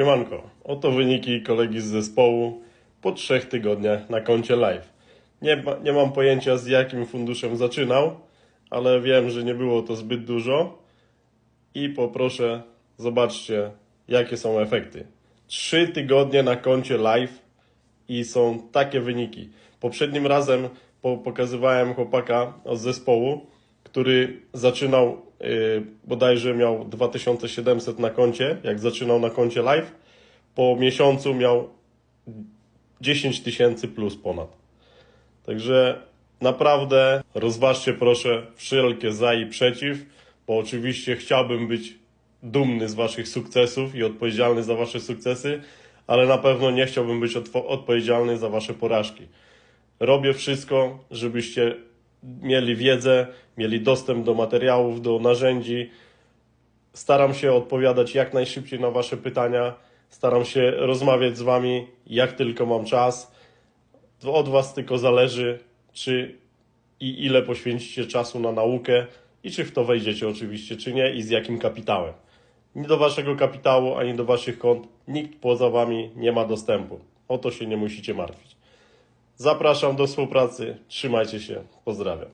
Siemanko, oto wyniki kolegi z zespołu po trzech tygodniach na koncie live. Nie, nie mam pojęcia z jakim funduszem zaczynał, ale wiem, że nie było to zbyt dużo i poproszę, zobaczcie jakie są efekty. Trzy tygodnie na koncie live i są takie wyniki. Poprzednim razem po, pokazywałem chłopaka z zespołu, który zaczynał, yy, bodajże miał 2700 na koncie, jak zaczynał na koncie live. Po miesiącu miał 10 tysięcy plus ponad. Także naprawdę rozważcie proszę wszelkie za i przeciw, bo oczywiście chciałbym być dumny z Waszych sukcesów i odpowiedzialny za Wasze sukcesy, ale na pewno nie chciałbym być odpowiedzialny za Wasze porażki. Robię wszystko, żebyście mieli wiedzę, mieli dostęp do materiałów, do narzędzi. Staram się odpowiadać jak najszybciej na Wasze pytania. Staram się rozmawiać z Wami jak tylko mam czas. Od Was tylko zależy, czy i ile poświęcicie czasu na naukę i czy w to wejdziecie oczywiście, czy nie i z jakim kapitałem. Ni do Waszego kapitału, ani do Waszych kont nikt poza Wami nie ma dostępu. O to się nie musicie martwić. Zapraszam do współpracy. Trzymajcie się. Pozdrawiam.